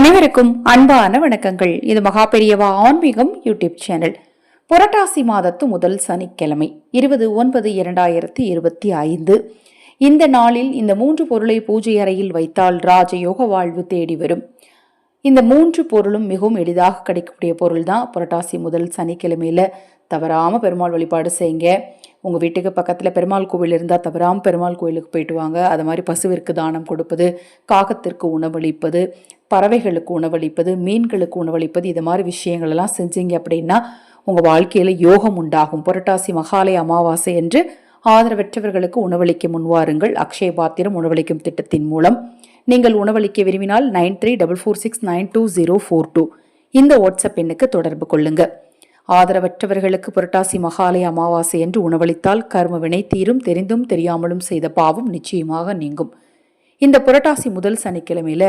அனைவருக்கும் அன்பான வணக்கங்கள். இது மகா பெரியவா ஆன்மீகம் யூடியூப் சேனல். புரட்டாசி மாதத்து முதல் சனிக்கிழமை இருபது ஒன்பது இரண்டாயிரத்தி இருபத்தி ஐந்து. இந்த நாளில் இந்த மூன்று பொருளை பூஜை அறையில் வைத்தால் ராஜயோக வாழ்வு தேடி வரும். இந்த மூன்று பொருளும் மிகவும் எளிதாக கிடைக்கக்கூடிய பொருள் தான் புரட்டாசி முதல் சனிக்கிழமையில தவறாமல் பெருமாள் வழிபாடு செய்யுங்க. உங்கள் வீட்டுக்கு பக்கத்தில் பெருமாள் கோவில் இருந்தால் தவறாமல் பெருமாள் கோயிலுக்கு போயிட்டு வாங்க. அது மாதிரி பசுவிற்கு தானம் கொடுப்பது காகத்திற்கு உணவளிப்பது பறவைகளுக்கு உணவளிப்பது மீன்களுக்கு உணவளிப்பது இது மாதிரி விஷயங்கள் எல்லாம் செஞ்சீங்க அப்படின்னா உங்கள் வாழ்க்கையில் யோகம் உண்டாகும். புரட்டாசி மகாலய அமாவாசை என்று ஆதரவற்றவர்களுக்கு உணவளிக்க முன்வாருங்கள். அக்ஷய பாத்திரம் உணவளிக்கும் திட்டத்தின் மூலம் நீங்கள் உணவளிக்க விரும்பினால் nine three double four six nine two zero four two இந்த வாட்ஸ்அப் எண்ணுக்கு தொடர்பு கொள்ளுங்க. ஆதரவற்றவர்களுக்கு புரட்டாசி மகாலய அமாவாசை என்று உணவளித்தால் கர்ம வினை தீரும் தெரிந்தும் தெரியாமலும் செய்த பாவம் நிச்சயமாக நீங்கும். இந்த புரட்டாசி முதல் சனிக்கிழமையில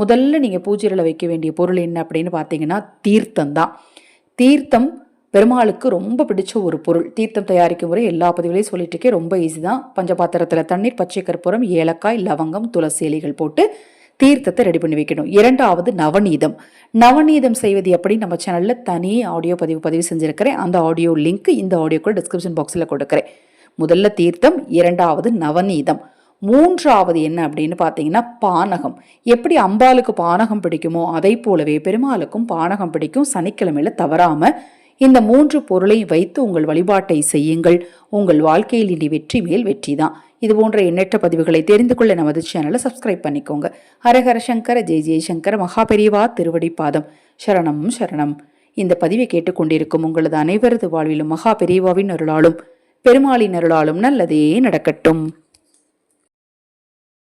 முதல்ல நீங்கள் பூஜையில் வைக்க வேண்டிய பொருள் என்ன அப்படின்னு பார்த்தீங்கன்னா தீர்த்தம் தான். தீர்த்தம் பெருமாளுக்கு ரொம்ப பிடிச்ச ஒரு பொருள். தீர்த்தம் தயாரிக்கும் முறை எல்லா பதிவுலையும் சொல்லிட்டு இருக்கேன் ரொம்ப ஈஸி தான். பஞ்சபாத்திரத்தில் தண்ணீர் பச்சை கற்பூரம் ஏலக்காய் லவங்கம் துளசி இலைகள் போட்டு தீர்த்தத்தை ரெடி பண்ணி வைக்கணும். இரண்டாவது நவநீதம். நவநீதம் செய்வது எப்படி நம்ம சேனலில் தனி ஆடியோ பதிவு பதிவு செஞ்சுருக்கிறேன். அந்த ஆடியோ லிங்க் இந்த ஆடியோக்குள்ள டிஸ்கிரிப்ஷன் பாக்ஸில் கொடுக்குறேன். முதல்ல தீர்த்தம் இரண்டாவது நவநீதம். மூன்றாவது என்ன அப்படின்னு பார்த்தீங்கன்னா பானகம். எப்படி அம்பாளுக்கு பானகம் பிடிக்குமோ அதை போலவே பெருமாளுக்கும் பானகம் பிடிக்கும். சனிக்கிழமையில தவறாமல் இந்த மூன்று பொருளை வைத்து உங்கள் வழிபாட்டை செய்யுங்கள். உங்கள் வாழ்க்கையில் இனி வெற்றி மேல் வெற்றி தான். இது போன்ற எண்ணற்ற பதிவுகளை தெரிந்து கொள்ள நமது சேனலை சப்ஸ்கிரைப் பண்ணிக்கோங்க. ஹரஹர சங்கர ஜெய் ஜெயசங்கர மகாபெரிவா திருவடி பாதம். சரணம் சரணம். இந்த பதிவை கேட்டுக்கொண்டிருக்கும் உங்களது அனைவரது வாழ்விலும் மகா பெரியவாவின் அருளாலும் பெருமாளின் அருளாலும் நல்லதே நடக்கட்டும்.